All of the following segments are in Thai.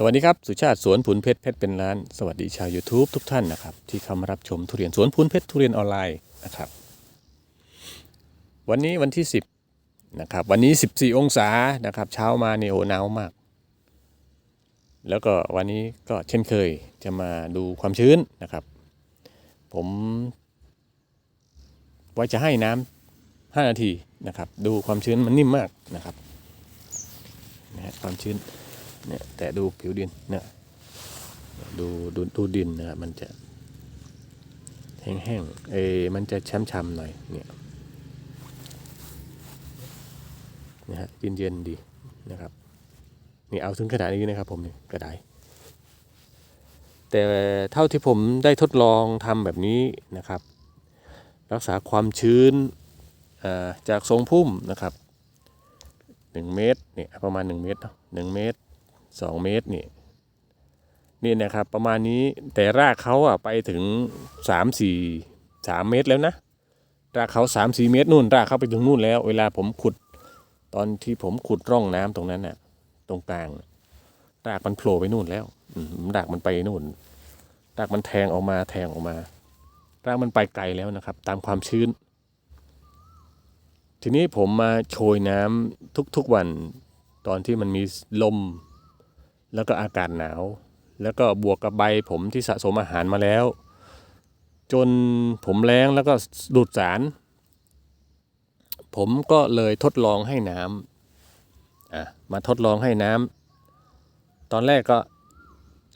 สวัสดีครับ สุชาติสวนผุนเพชรเพชรเป็นล้าน สวัสดีชาว YouTube ทุกท่านนะครับ ที่เข้ามารับชมทุเรียนสวนผุนเพชรทุเรียนออนไลน์นะครับ วันนี้วันที่ 10นะครับวันนี้ 14 องศานะครับ เช้ามาเนี่ยโหหนาวมาก แล้วก็วันนี้ก็เช่นเคยจะมาดูความชื้นนะครับ ผมว่าจะให้น้ำ5นาทีนะครับ ดูความชื้นมันนิ่มมากนะครับนะฮะความชื้น เนี่ยแต่ดูผิวดินเนี่ยดูดูดูดินนะครับมันจะแห้งๆเอมันจะช้ำๆหน่อยเนี่ยนะฮะเย็นๆดีนะครับนี่เอาถึงขนาดนี้นะครับผมนี่กระไดแต่เท่าที่ผมได้ทดลองทำแบบนี้นะครับ รักษาความชื้นจากทรงพุ่มนะครับ 1 เมตรเนี่ยประมาณ 1 เมตรเนาะหนึ่งเมตร 2 เมตรนี่นี่นะครับประมาณนี้แต่รากเขาอะไปถึง 3 4 3 เมตรแล้วนะ รากเขา 3 4 เมตรนู่น รากเขาไปถึงนู่นแล้ว เวลาผมขุดตอนที่ผมขุดร่องน้ำตรงนั้นน่ะ ตรงกลาง รากมันโผล่ไปนู่นแล้วอืมรากมันไปนู่น รากมันแทงออกมาแทงออกมา รากมันไปไกลแล้วนะครับ ตามความชื้น ทีนี้ผมมาโชยน้ำทุกๆวัน ตอนที่มันมีลม แล้วก็อากาศหนาว แล้วก็บวกกับใบผมที่สะสมอาหารมาแล้ว จนผมแล้งแล้วก็ดูดสาร ผมก็เลยทดลองให้น้ำอะมาทดลองให้น้ำตอนแรกก็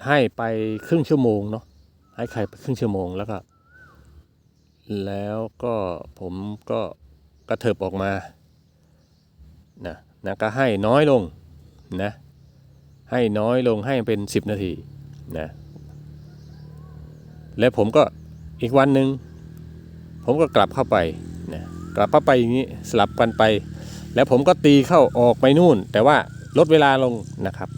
ให้ไปครึ่งชั่วโมงเนาะให้ไข่ไปครึ่งชั่วโมงแล้วก็ แล้วก็ผมก็กระเถิบออกมานะนะก็ให้น้อยลงนะ ให้น้อยลงให้เป็น 10 นาทีนะแล้วผมก็อีกวันหนึ่งผมก็กลับเข้าไปนะกลับเข้าไปอย่างนี้สลับกันไป แล้วผมก็ตีเข้าออกไปนู่น แต่ว่าลดเวลาลงนะครับ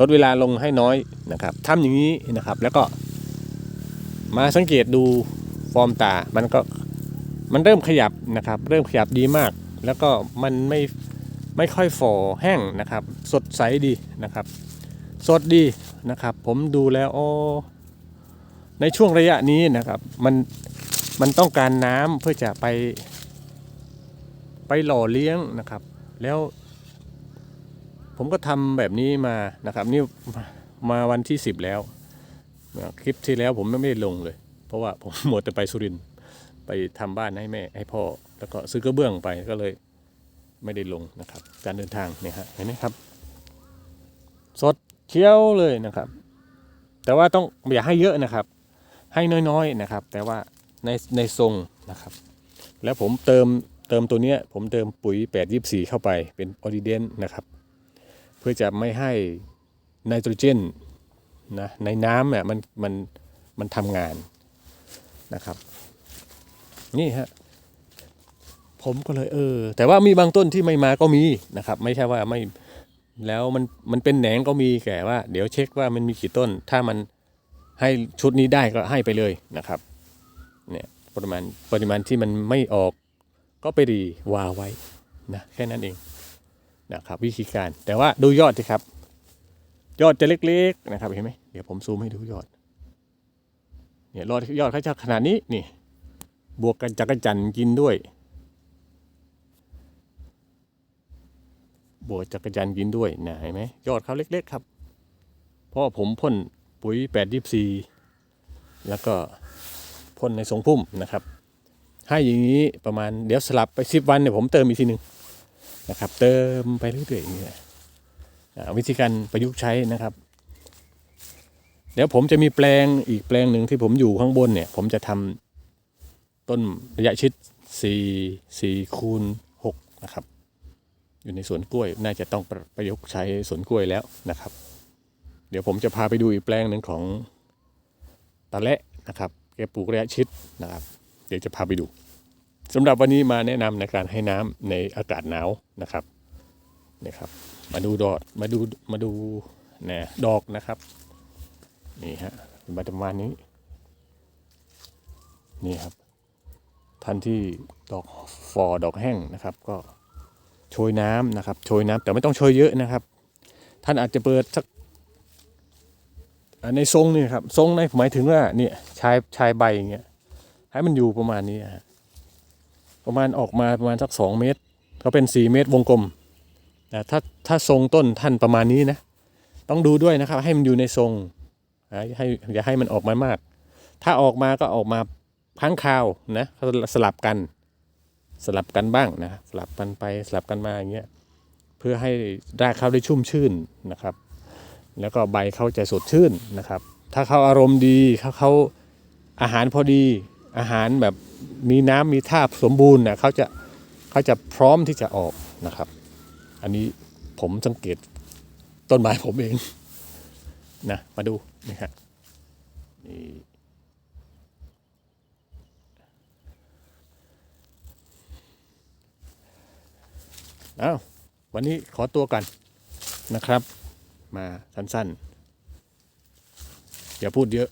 ลดเวลาลงให้น้อยนะครับทำอย่างนี้นะครับ แล้วก็ มาสังเกตดูฟอร์มตา มันก็มันเริ่มขยับนะครับ เริ่มขยับดีมาก แล้วก็มันไม่ ไม่ค่อยฝ่อแห้งนะครับ สดใสดีนะครับ สดดีนะครับ ผมดูแล้วโอ้ในช่วงระยะนี้นะครับมันมันต้องการน้ำเพื่อจะไป ไปหล่อเลี้ยงนะครับ แล้วผมก็ทำแบบนี้มานะครับ นี่มาวันที่ 10 แล้ว คลิปที่แล้วผมไม่ได้ลงเลย เพราะว่าผมหมดแต่ไปสุรินไปทำบ้านให้แม่ให้พ่อ แล้วก็ซื้อกระเบื้องไปก็เลย ไม่ได้ลงนะครับ การเดินทางเนี่ยฮะเห็นไหมครับ สดเคี้ยวเลยนะครับ แต่ว่าต้องอย่าให้เยอะนะครับ ให้น้อยๆนะครับ แต่ว่าในในทรงนะครับ แล้วผมเติมเติมตัวเนี้ยผมเติมปุ๋ย 8 24 เข้าไปเป็นออริเดนนะครับ เพื่อจะไม่ให้ไนโตรเจนนะในน้ำเนี่ยมันมันมันทำงานนะครับ นี่ฮะ ผมก็เลยเออ แต่ว่ามีบางต้นที่ไม่มาก็มีนะครับ ไม่ใช่ว่าไม่แล้วมันมันเป็นแหนงก็มีแก่ว่า เดี๋ยวเช็คว่ามันมีกี่ต้น ถ้ามันให้ชุดนี้ได้ก็ให้ไปเลยนะครับเนี่ยปริมาณปริมาณที่มันไม่ออกก็ไปรีวาไว้นะแค่นั้นเองนะครับ วิธีการแต่ว่าดูยอดสิครับ ยอดจะเล็กๆนะครับเห็นไหมเดี๋ยวผมซูมให้ดูยอดเนี่ยยอดยอดเขาจะขนาดนี้นี่ บวกกันจักรจันทร์กินด้วย บัวจักรจันกินด้วยนะเห็นไหมยอดเขาเล็ก ๆ ครับ เพราะผมพ่นปุ๋ยแปดยิบซีแล้วก็พ่นในทรงพุ่มนะครับ ให้อย่างนี้ประมาณเดี๋ยวสลับไปสิบวันเนี่ยผมเติมอีกทีหนึ่งนะครับ เติมไปเรื่อยๆอย่างนี้วิธีการประยุกต์ใช้นะครับ เดี๋ยวผมจะมีแปลงอีกแปลงหนึ่งที่ผมอยู่ข้างบนเนี่ย ผมจะทำต้นระยะชิด4 4คูณ6นะครับ อยู่ในสวนกล้วย น่าจะต้องประประยุกต์ใช้สวนกล้วยแล้วนะครับ เดี๋ยวผมจะพาไปดูอีกแปลงหนึ่งของตาเละนะครับแกปลูกระยะชิดนะครับ เดี๋ยวจะพาไปดูสำหรับวันนี้มาแนะนำในการให้น้ำในอากาศหนาวนะครับนี่ครับ มาดูดอกมาดูมาดูแหน่ดอกนะครับนี่ฮะเป็นประมาณนี้ นี่ครับท่านที่ดอกฟอดอกแห้งนะครับ ก็ โชยน้ำนะครับ โชยน้ำแต่ไม่ต้องโชยเยอะนะครับ ท่านอาจจะเปิดสักในทรงนี่ครับทรงในหมายถึงว่าเนี่ยชายชายใบอย่างเงี้ยให้มันอยู่ประมาณนี้ฮะประมาณออกมาประมาณสักสองเมตรก็เป็นสี่เมตรวงกลมแต่ถ้าถ้าทรงต้นท่านประมาณนี้นะต้องดูด้วยนะครับ ให้มันอยู่ในทรงให้ให้อย่าให้มันออกมามาก ถ้าออกมาก็ออกมาพังคาวนะสลับกัน สลับกันบ้างนะสลับกันไปสลับกันมาอย่างเงี้ยเพื่อให้รากเขาได้ชุ่มชื่นนะครับ แล้วก็ใบเขาจะสดชื่นนะครับ ถ้าเขาอารมณ์ดีเขาเขาอาหารพอดีอาหารแบบมีน้ำมีท่าสมบูรณ์นะเขาจะเขาจะพร้อมที่จะออกนะครับ อันนี้ผมสังเกตต้นไม้ผมเองนะมาดูนี่ฮะนี่ อ้าววันนี้ขอตัวกันนะครับ มาสั้นๆ อย่าพูดเยอะ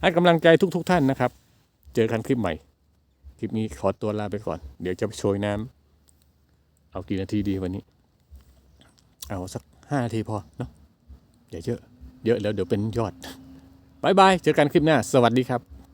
ให้กำลังใจทุกๆทท่านนะครับ เจอกันคลิปใหม่ คลิปนี้ขอตัวลาไปก่อน เดี๋ยวจะไปโชยน้ำเอากี่นาทีดีวันนี้ เอาสักห้านาทีพอเนาะอย่าเยอะ เยอะแล้วเดี๋ยวเป็นยอดบายบาย เจอกันคลิปหน้า สวัสดีครับ